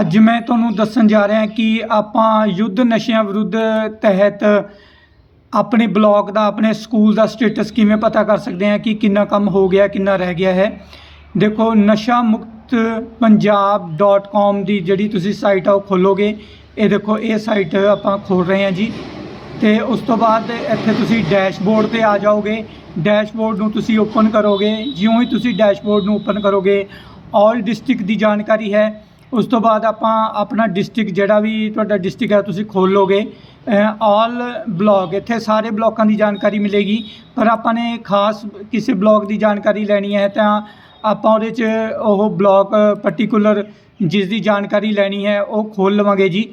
ਅੱਜ ਮੈਂ ਤੁਹਾਨੂੰ ਦੱਸਣ ਜਾ ਰਿਹਾ ਕਿ ਆਪਾਂ ਯੁੱਧ ਨਸ਼ਿਆਂ ਵਿਰੁੱਧ ਤਹਿਤ ਆਪਣੇ ਬਲਾਕ ਦਾ, ਆਪਣੇ ਸਕੂਲ ਦਾ ਸਟੇਟਸ ਕਿਵੇਂ ਪਤਾ ਕਰ ਸਕਦੇ ਹਾਂ ਕਿ ਕਿੰਨਾ ਕੰਮ ਹੋ ਗਿਆ, ਕਿੰਨਾ ਰਹਿ ਗਿਆ ਹੈ। ਦੇਖੋ, ਨਸ਼ਾ ਮੁਕਤ ਪੰਜਾਬ.com ਦੀ ਜਿਹੜੀ ਤੁਸੀਂ ਸਾਈਟ ਆ ਉਹ ਖੋਲੋਗੇ। ਇਹ ਦੇਖੋ, ਇਹ ਸਾਈਟ ਆਪਾਂ ਖੋਲ ਰਹੇ ਹਾਂ ਜੀ। ਤੇ ਉਸ ਤੋਂ ਬਾਅਦ ਇੱਥੇ ਤੁਸੀਂ ਡੈਸ਼ਬੋਰਡ ਤੇ ਆ ਜਾਓਗੇ। ਡੈਸ਼ਬੋਰਡ ਨੂੰ ਤੁਸੀਂ ਓਪਨ ਕਰੋਗੇ। ਜਿਉਂ ਹੀ ਤੁਸੀਂ ਡੈਸ਼ਬੋਰਡ ਨੂੰ ਓਪਨ ਕਰੋਗੇ ਆਲ ਡਿਸਟ੍ਰਿਕਟ ਦੀ ਜਾਣਕਾਰੀ ਹੈ। ਉਸ ਤੋਂ ਬਾਅਦ ਆਪਾਂ ਆਪਣਾ ਡਿਸਟ੍ਰਿਕਟ ਜਿਹੜਾ ਵੀ ਤੁਹਾਡਾ ਡਿਸਟ੍ਰਿਕਟ ਹੈ, ਤੁਸੀਂ ਖੋਲੋਗੇ ਆਲ ਬਲਾਕ ਇੱਥੇ ਸਾਰੇ ਬਲਾਕਾਂ ਦੀ ਜਾਣਕਾਰੀ ਮਿਲੇਗੀ। ਪਰ ਆਪਾਂ ਨੇ ਖਾਸ ਕਿਸੇ ਬਲਾਕ ਦੀ ਜਾਣਕਾਰੀ ਲੈਣੀ ਹੈ ਤਾਂ ਆਪਾਂ ਉਹਦੇ 'ਚ ਉਹ ਬਲਾਕ ਪਾਰਟਿਕੂਲਰ ਜਿਸ ਦੀ ਜਾਣਕਾਰੀ ਲੈਣੀ ਹੈ, ਉਹ ਖੋਲ ਲਵਾਂਗੇ ਜੀ।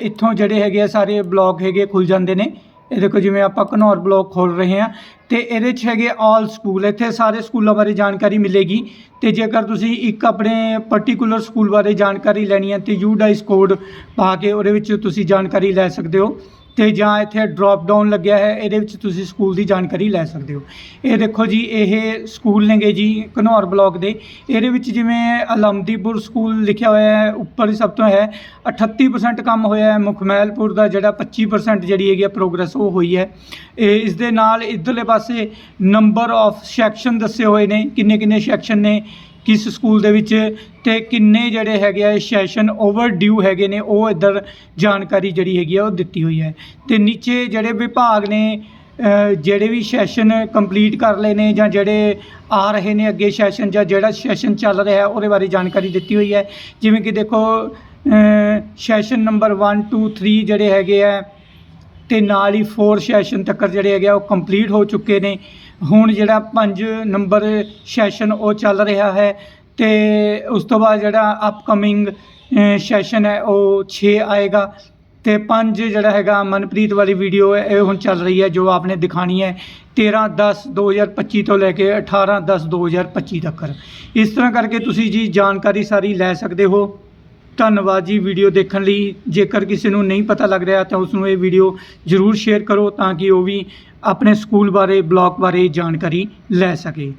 ਇੱਥੋਂ ਜਿਹੜੇ ਹੈਗੇ ਆ, ਸਾਰੇ ਬਲਾਕ ਹੈਗੇ ਖੁੱਲ ਜਾਂਦੇ ਨੇ। ਇਹ ਦੇਖੋ ਜਿਵੇਂ ਆਪਾਂ ਘਨੌਰ ਬਲਾਕ ਖੋਲ ਰਹੇ ਹਾਂ। ਤੇ ਇਹਦੇ 'ਚ ਹੈਗੇ ਆਲ ਸਕੂਲ ਇੱਥੇ ਸਾਰੇ ਸਕੂਲਾਂ ਬਾਰੇ ਜਾਣਕਾਰੀ ਮਿਲੇਗੀ। ਤੇ ਜੇਕਰ ਤੁਸੀਂ ਇੱਕ ਆਪਣੇ ਪਾਰਟਿਕੂਲਰ ਸਕੂਲ ਬਾਰੇ ਜਾਣਕਾਰੀ ਲੈਣੀ ਹੈ ਤੇ ਯੂ ਡਾਈਸ ਕੋਡ ਪਾ ਕੇ ਉਹਦੇ ਵਿੱਚ ਤੁਸੀਂ ਜਾਣਕਾਰੀ ਲੈ ਸਕਦੇ ਹੋ। ਤੇ ਜਾਂ ਇੱਥੇ ਡ੍ਰੌਪ ਡਾਊਨ ਲੱਗਿਆ ਹੈ, ਇਹਦੇ ਵਿੱਚ ਤੁਸੀਂ ਸਕੂਲ ਦੀ ਜਾਣਕਾਰੀ ਲੈ ਸਕਦੇ ਹੋ। ਇਹ ਦੇਖੋ ਜੀ, ਇਹ ਸਕੂਲ ਨੇਗੇ ਜੀ, ਘਨੌਰ ਬਲਾਕ ਦੇ। ਇਹਦੇ ਵਿੱਚ ਜਿਵੇਂ ਅਲਮਦੀਪੁਰ ਸਕੂਲ ਲਿਖਿਆ ਹੋਇਆ ਹੈ, ਉੱਪਰ ਸਭ ਤੋਂ ਹੈ 38% ਕੰਮ ਹੋਇਆ ਹੈ। ਮੁਖਮੈਲਪੁਰ ਦਾ ਜਿਹੜਾ 25% ਜਿਹੜੀ ਹੈਗੀ ਪ੍ਰੋਗਰੈਸ ਉਹ ਹੋਈ ਹੈ। ਇਹ ਇਸ ਦੇ ਨਾਲ ਇਧਰਲੇ ਪਾਸੇ ਨੰਬਰ ਆਫ ਸੈਕਸ਼ਨ ਦੱਸੇ ਹੋਏ ਨੇ ਕਿੰਨੇ ਕਿੰਨੇ ਸੈਕਸ਼ਨ ਨੇ ਕਿਸ ਸਕੂਲ ਦੇ ਵਿੱਚ ਤੇ ਕਿੰਨੇ ਜਿਹੜੇ ਹੈਗੇ ਆ ਸੈਸ਼ਨ ਓਵਰਡਿਊ ਹੈਗੇ ਨੇ, ਉਹ ਇੱਧਰ ਜਾਣਕਾਰੀ ਜਿਹੜੀ ਹੈਗੀ ਆ ਉਹ ਦਿੱਤੀ ਹੋਈ ਹੈ। ਤੇ ਨੀਚੇ ਜਿਹੜੇ ਵਿਭਾਗ ਨੇ ਜਿਹੜੇ ਵੀ ਸੈਸ਼ਨ ਕੰਪਲੀਟ ਕਰ ਲਏ ਨੇ ਜਾਂ ਜਿਹੜੇ ਆ ਰਹੇ ਨੇ ਅੱਗੇ ਸੈਸ਼ਨ ਜਾਂ ਜਿਹੜਾ ਸੈਸ਼ਨ ਚੱਲ ਰਿਹਾ ਉਹਦੇ ਬਾਰੇ ਜਾਣਕਾਰੀ ਦਿੱਤੀ ਹੋਈ ਹੈ। ਜਿਵੇਂ ਕਿ ਦੇਖੋ ਸੈਸ਼ਨ ਨੰਬਰ 1 2 3 ਜਿਹੜੇ ਹੈਗੇ ਆ ਤੇ ਨਾਲ ਹੀ 4 ਸੈਸ਼ਨ ਤੱਕ ਜਿਹੜੇ ਹੈਗੇ ਆ ਉਹ ਕੰਪਲੀਟ ਹੋ ਚੁੱਕੇ ਨੇ। ਹੁਣ ਜਿਹੜਾ 5 ਨੰਬਰ ਸੈਸ਼ਨ ਉਹ ਚੱਲ ਰਿਹਾ ਹੈ ਤੇ ਉਸ ਤੋਂ ਬਾਅਦ ਜਿਹੜਾ ਅਪਕਮਿੰਗ ਸੈਸ਼ਨ ਹੈ ਉਹ 6 ਆਏਗਾ। ਤੇ 5 ਜਿਹੜਾ ਹੈਗਾ ਮਨਪ੍ਰੀਤ ਵਾਲੀ ਵੀਡੀਓ ਹੈ, ਇਹ ਹੁਣ ਚੱਲ ਰਹੀ ਹੈ ਜੋ ਆਪਨੇ ਦਿਖਾਣੀ ਹੈ 13 10 2025 ਤੋਂ ਲੈ ਕੇ 18 10 2025 ਤੱਕ। ਇਸ ਤਰ੍ਹਾਂ ਕਰਕੇ ਤੁਸੀਂ ਜੀ ਜਾਣਕਾਰੀ ਸਾਰੀ ਲੈ ਸਕਦੇ ਹੋ। ਧੰਨਵਾਦ ਜੀ ਵੀਡੀਓ ਦੇਖਣ ਲਈ। ਜੇਕਰ ਕਿਸੇ ਨੂੰ ਨਹੀਂ ਪਤਾ ਲੱਗ ਰਿਹਾ ਤਾਂ ਉਸ ਨੂੰ ਇਹ ਵੀਡੀਓ ਜ਼ਰੂਰ ਸ਼ੇਅਰ ਕਰੋ ਤਾਂ ਕਿ ਉਹ ਵੀ ਆਪਣੇ ਸਕੂਲ ਬਾਰੇ, ਬਲਾਕ ਬਾਰੇ ਜਾਣਕਾਰੀ ਲੈ ਸਕੇ।